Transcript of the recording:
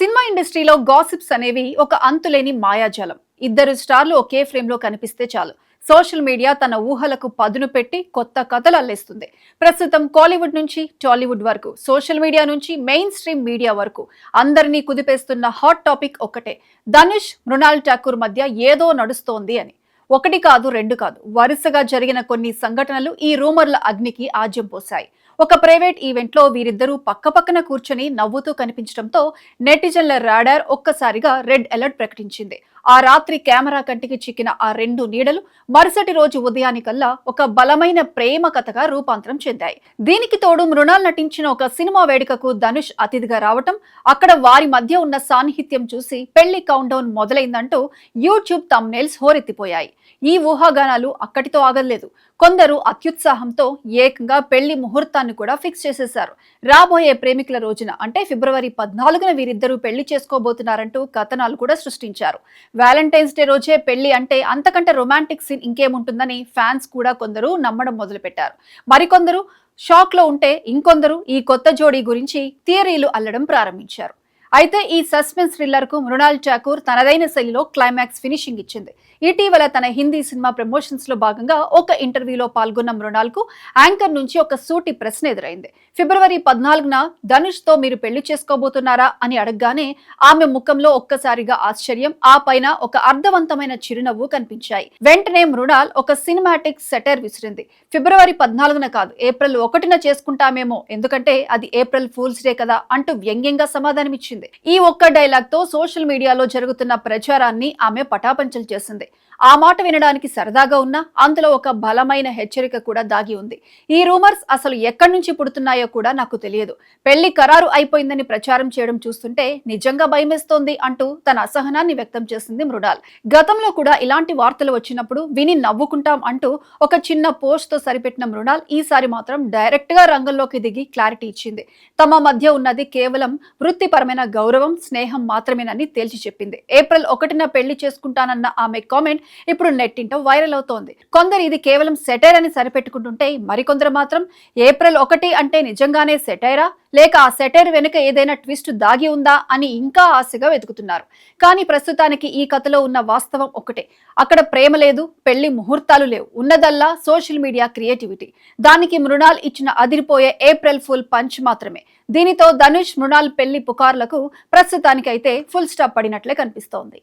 Cinema ఇండస్ట్రీలో gossips అనేవి ఒక అంతులేని మాయాజాలం. ఇద్దరు స్టార్లు ఒకే ఫ్రేమ్లో కనిపిస్తే చాలు. సోషల్ మీడియా తన ఊహలకు పదును పెట్టి కొత్త కథలు అల్లేస్తుంది. ప్రస్తుతం కాలీవుడ్ నుంచి టాలీవుడ్ వరకు సోషల్ మీడియా నుంచి మెయిన్ స్ట్రీమ్ మీడియా వరకు అందరినీ కుదిపేస్తున్న హాట్ టాపిక్ ఒక్కటే. ధనుష్ మృణాల్ ఠాకూర్ మధ్య ఏదో నడుస్తోంది అని. ఒకటి కాదు రెండు కాదు. వరుసగా జరిగిన కొన్ని సంఘటనలు ఈ రూమర్ల అగ్నికి ఆజ్యం పోశాయి. ఒక ప్రైవేట్ ఈవెంట్లో వీరిద్దరూ పక్కపక్కన కూర్చొని నవ్వుతూ కనిపించడంతో నెటిజన్ల రాడార్ ఒక్కసారిగా రెడ్ అలర్ట్ ప్రకటించింది. ఆ రాత్రి కెమెరా కంటికి చిక్కిన ఆ రెండు నీడలు మరుసటి రోజు ఉదయానికల్లా ఒక బలమైన ప్రేమ కథగా రూపాంతరం చెందాయి. దీనికి తోడు మృణాల్ నటించిన ఒక సినిమా వేడుకకు ధనుష్ అతిథిగా రావటం అక్కడ వారి మధ్య ఉన్న సాన్నిహిత్యం చూసి పెళ్ళి కౌంట్ డౌన్ మొదలైందంటూ యూట్యూబ్ తమ్నేల్స్ హోరెత్తిపోయాయి. ఈ ఊహాగానాలు అక్కడితో ఆగలేదు. కొందరు అత్యుత్సాహంతో ఏకంగా పెళ్ళి ముహూర్తాన్ని కూడా ఫిక్స్ చేసేశారు. రాబోయే ప్రేమికుల రోజున అంటే ఫిబ్రవరి పద్నాలుగున వీరిద్దరూ పెళ్ళి చేసుకోబోతున్నారంటూ కథనాలు కూడా సృష్టించారు. వ్యాలంటైన్స్ డే రోజే పెళ్ళి అంటే అంతకంటే రొమాంటిక్ సీన్ ఇంకేముంటుందని ఫ్యాన్స్ కూడా కొందరు నమ్మడం మొదలుపెట్టారు. మరికొందరు షాక్లో ఉంటే ఇంకొందరు ఈ కొత్త జోడీ గురించి థియరీలు అల్లడం ప్రారంభించారు. అయితే ఈ సస్పెన్స్ థ్రిల్లర్కు మృణాల్ ఠాకూర్ తనదైన శైలిలో క్లైమాక్స్ ఫినిషింగ్ ఇచ్చింది. ఇటీవల తన హిందీ సినిమా ప్రమోషన్స్లో భాగంగా ఒక ఇంటర్వ్యూలో పాల్గొన్న మృణాల్కు యాంకర్ నుంచి ఒక సూటి ప్రశ్న ఎదురైంది. ఫిబ్రవరి పద్నాలుగున ధనుష్తో మీరు పెళ్ళి చేసుకోబోతున్నారా అని అడగగానే ఆమె ముఖంలో ఒక్కసారిగా ఆశ్చర్యం ఆ పైన ఒక అర్థవంతమైన చిరునవ్వు కనిపించాయి. వెంటనే మృణాల్ ఒక సినిమాటిక్ సెటర్ విసిరింది. ఫిబ్రవరి పద్నాలుగున కాదు ఏప్రిల్ ఒకటిన చేసుకుంటామేమో ఎందుకంటే అది ఏప్రిల్ ఫూల్స్ డే కదా అంటూ వ్యంగ్యంగా సమాధానమిచ్చింది. ఈ ఒక్క డైలాగ్తో సోషల్ మీడియాలో జరుగుతున్న ప్రచారాన్ని ఆమె పటాపంచలు చేసింది. ఆ మాట వినడానికి సరదాగా ఉన్నా అందులో ఒక బలమైన హెచ్చరిక కూడా దాగి ఉంది. ఈ రూమర్స్ అసలు ఎక్కడి నుంచి పుడుతున్నాయో కూడా నాకు తెలియదు. పెళ్ళి ఖరారు అయిపోయిందని ప్రచారం చేయడం చూస్తుంటే నిజంగా భయమేస్తోంది అంటూ తన అసహనాన్ని వ్యక్తం చేసింది మృణాల్. గతంలో కూడా ఇలాంటి వార్తలు వచ్చినప్పుడు విని నవ్వుకుంటాం అంటూ ఒక చిన్న పోస్ట్తో సరిపెట్టిన మృణాల్ ఈసారి మాత్రం డైరెక్ట్గా రంగంలోకి దిగి క్లారిటీ ఇచ్చింది. తమ మధ్య ఉన్నది కేవలం వృత్తిపరమైన గౌరవం స్నేహం మాత్రమేనని తేల్చి చెప్పింది. ఏప్రిల్ ఒకటిన పెళ్ళి చేసుకుంటానన్న ఆమె కామెంట్ ఇప్పుడు నెట్టింట వైరల్ అవుతోంది. కొందరు ఇది కేవలం సెటైర్ అని సరిపెట్టుకుంటుంటే మరికొందరు మాత్రం ఏప్రిల్ ఒకటి అంటే నిజంగానే సెటైరా? లేక ఆ సెటైర్ వెనుక ఏదైనా ట్విస్ట్ దాగి ఉందా అని ఇంకా ఆశగా వెతుకుతున్నారు. కానీ ప్రస్తుతానికి ఈ కథలో ఉన్న వాస్తవం ఒకటే. అక్కడ ప్రేమ లేదు పెళ్ళి ముహూర్తాలు లేవు. ఉన్నదల్లా సోషల్ మీడియా క్రియేటివిటీ. దానికి మృణాల్ ఇచ్చిన అదిరిపోయే ఏప్రిల్ ఫుల్ పంచ్ మాత్రమే. దీనితో ధనుష్ మృణాల్ పెళ్ళి పుకార్లకు ప్రస్తుతానికైతే ఫుల్ స్టాప్ పడినట్లే కనిపిస్తోంది.